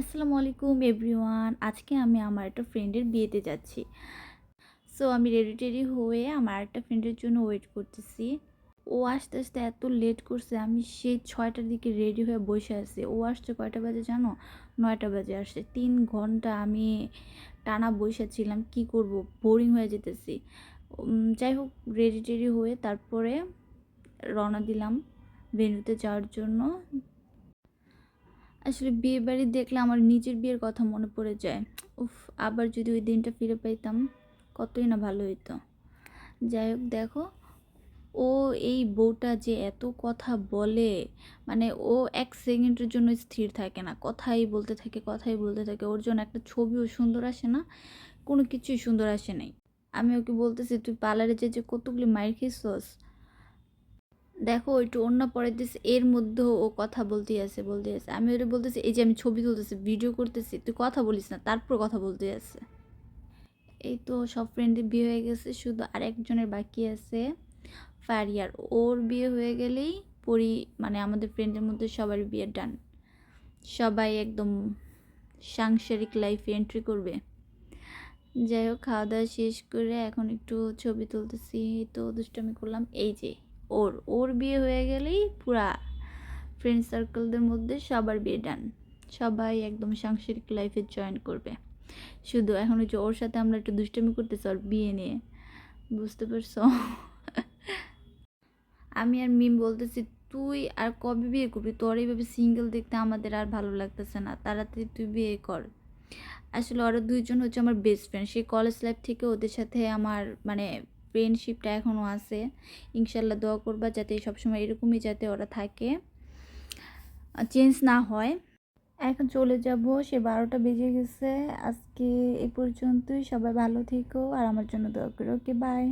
আসসালামু আলাইকুম এভরিওয়ান। আজকে আমি আমার একটা ফ্রেন্ডের বিয়েতে যাচ্ছি। সো আমি রেডি টেডি হয়ে আমার একটা ফ্রেন্ডের জন্য ওয়েট করতেছি। ও আসতে আসতে এত লেট করছে, আমি সেই ছয়টার দিকে রেডি হয়ে বসে আছি। ও আসছে কয়টা বাজে জানো? নয়টা বাজে আসছে। তিন ঘণ্টা আমি টানা বসে ছিলাম কি করব? বোরিং হয়ে যেতেছি। যাই হোক রেডি টেডি হয়ে তারপরে রওনা দিলাম ভেন্যুতে যাওয়ার জন্য। আসলে বিয়ে বাড়ি দেখলে আমার নিজের বিয়ের কথা মনে পড়ে যায়। উফ, আবার যদি ওই দিনটা ফিরে পাইতাম, কতই না ভালো হইতো। যাই হোক, দেখো, ও এই বউটা যে এত কথা বলে মানে ও এক সেকেন্ডের জন্য স্থির থাকে না। কথাই বলতে থাকে, কথাই বলতে থাকে। ওর জন্য একটা ছবিও সুন্দর আসে না, কোনো কিছুই সুন্দর আসে নাই। আমি ওকে বলতেছি, তুই পার্লারে যে যে কতগুলি মাইর খেয়েছস দেখো, একটু অন্য দিছে এর মধ্যেও ও কথা বলতেই আছে বলতে আছে। আমি ওটা বলতেছি, এই যে আমি ছবি তুলতেছি, ভিডিও করতেছি, তুই কথা বলিস না, তারপর কথা বলতে আছে। এই তো সব ফ্রেন্ডের বিয়ে হয়ে গেছে, শুধু আরেকজনের বাকি আছে, ফারিয়ার। ওর বিয়ে হয়ে গেলেই পরি মানে আমাদের ফ্রেন্ডের মধ্যে সবার বিয়ে ডান সবাই একদম সাংসারিক লাইফে এন্ট্রি করবে। যাই হোক খাওয়া দাওয়া শেষ করে এখন একটু ছবি তুলতেছি তো দুষ্টামি করলাম, এই যে। ওর ওর বিয়ে হয়ে গেলেই পুরা ফ্রেন্ড সার্কেলদের মধ্যে সবার বিয়ে ডান সবাই একদম সাংসারিক লাইফে জয়েন করবে। শুধু এখন হচ্ছে ওর সাথে আমরা একটু দুষ্টামি করতেছি ওর বিয়ে নিয়ে। বুঝতে পারছ? আমি আর মিম বলতেছি, তুই আর কবে বিয়ে করবি? তোর এইভাবে সিঙ্গেল দেখতে আমাদের আর ভালো লাগতেছে না। তাড়াতাড়ি তুই বিয়ে কর। আসলে ওরা দুইজন হচ্ছে আমার বেস্ট ফ্রেন্ড সেই কলেজ লাইফ থেকে ওদের সাথে আমার মানে ফ্রেন্ডশিপটা এখনও আছে। ইনশাল্লাহ দোয়া করবা যাতে সবসময় এরকমই যাতে ওরা থাকে। চেঞ্জ না হয়। এখন চলে যাব, সে বারোটা বেজে গেছে। আজকে এ পর্যন্তই। সবাই ভালো থেকো আর আমার জন্য দোয়া করো। Okay bye